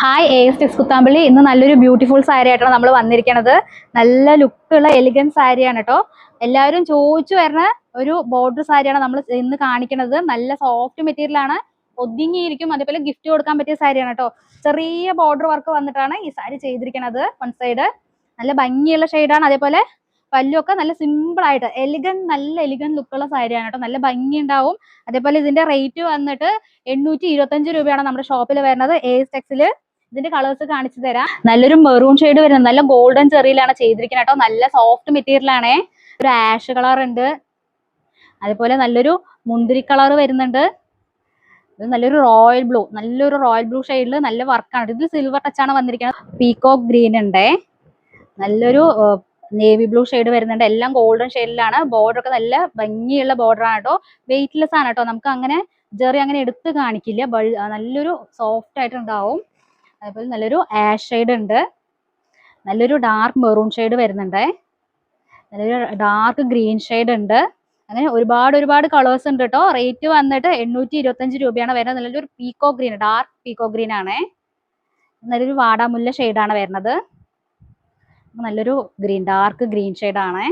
Hi A S Tex Kuthampully ഇന്ന് നല്ലൊരു beautiful sari ആയിട്ടാണ് നമ്മൾ വന്നിരിക്കുന്നത് നല്ല ലുക്കുള്ള എലിഗൻ സാരിയാണ് കേട്ടോ എല്ലാവരും ചോദിച്ചു വരുന്ന ഒരു ബോർഡർ സാരിയാണ് നമ്മൾ ഇന്ന് കാണിക്കുന്നത് നല്ല സോഫ്റ്റ് മെറ്റീരിയൽ ആണ്. ഒതുങ്ങിയിരിക്കും. അതേപോലെ ഗിഫ്റ്റ് കൊടുക്കാൻ പറ്റിയ സാരിയാണ് കേട്ടോ ചെറിയ ബോർഡർ വർക്ക് വന്നിട്ടാണ് ഈ സാരി ചെയ്തിരിക്കുന്നത് വൺ സൈഡ് നല്ല ഭംഗിയുള്ള ഷെയ്ഡാണ് അതേപോലെ പല്ലുമൊക്കെ നല്ല സിമ്പിൾ ആയിട്ട് എലിഗൻ നല്ല എലിഗൻ ലുക്കുള്ള സാരിയാണ് കേട്ടോ. നല്ല ഭംഗി ഉണ്ടാവും അതേപോലെ ഇതിന്റെ റേറ്റ് വന്നിട്ട് എണ്ണൂറ്റി ഇരുപത്തഞ്ച് രൂപയാണ് നമ്മുടെ ഷോപ്പിൽ വരുന്നത്. ടെക്സിൽ ഇതിന്റെ കളേഴ്സ് കാണിച്ചു തരാം. നല്ലൊരു മെറൂൺ ഷെയ്ഡ് വരുന്നത്. നല്ല ഗോൾഡൻ ചെറിയിലാണ് ചെയ്തിരിക്കുന്നത് കേട്ടോ. നല്ല സോഫ്റ്റ് മെറ്റീരിയൽ ആണേ. ഒരു ആഷ് കളർ ഉണ്ട്. അതുപോലെ നല്ലൊരു മുന്തിരി കളർ വരുന്നുണ്ട്. ഇത് നല്ലൊരു റോയൽ ബ്ലൂ നല്ലൊരു റോയൽ ബ്ലൂ ഷെയ്ഡിൽ നല്ല വർക്കാണ് ഇത് സിൽവർ ടച്ചാണ് വന്നിരിക്കുന്നത്. പീകോക്ക് ഗ്രീൻ ഉണ്ട്. നല്ലൊരു നേവി ബ്ലൂ ഷെയ്ഡ് വരുന്നുണ്ട്. എല്ലാം ഗോൾഡൻ ഷെയ്ഡിലാണ് ബോർഡർ ഒക്കെ നല്ല ഭംഗിയുള്ള ബോർഡർ ആണ് കേട്ടോ വെയിറ്റ്ലെസ് ആണ് കേട്ടോ നമുക്ക് അങ്ങനെ ജെറി അങ്ങനെ എടുത്ത് കാണിക്കില്ല. നല്ലൊരു സോഫ്റ്റ് ആയിട്ട് ഉണ്ടാവും അതുപോലെ നല്ലൊരു ആഷ് ഷെയ്ഡ് ഉണ്ട്. നല്ലൊരു ഡാർക്ക് മെറൂൺ ഷെയ്ഡ് വരുന്നുണ്ട്. നല്ലൊരു ഡാർക്ക് ഗ്രീൻ ഷെയ്ഡ് ഉണ്ട്. അങ്ങനെ ഒരുപാട് ഒരുപാട് കളേഴ്സ് ഉണ്ട് കേട്ടോ റേറ്റ് വന്നിട്ട് എണ്ണൂറ്റി ഇരുപത്തഞ്ച് രൂപയാണ് വരുന്നത്. നല്ലൊരു pekoe green dark pekoe green ആണേ. നല്ലൊരു വാടാമുല്ല ഷെയ്ഡാണ് വരുന്നത്. നല്ലൊരു ഗ്രീൻ ഡാർക്ക് ഗ്രീൻ ആണ്.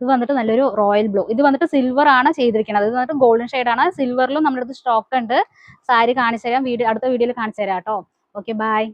ഇത് വന്നിട്ട് നല്ലൊരു റോയൽ ബ്ലൂ ഇത് വന്നിട്ട് സിൽവർ ആണ് ചെയ്തിരിക്കുന്നത്. ഇത് വന്നിട്ട് ഗോൾഡൻ ആണ്. സിൽവറിലും നമ്മുടെ അടുത്ത് സ്റ്റോക്ക് ഉണ്ട്. സാരി കാണിച്ചു തരാം. വീഡിയോ അടുത്ത വീഡിയോയിൽ കാണിച്ചു തരാം കേട്ടോ. Okay bye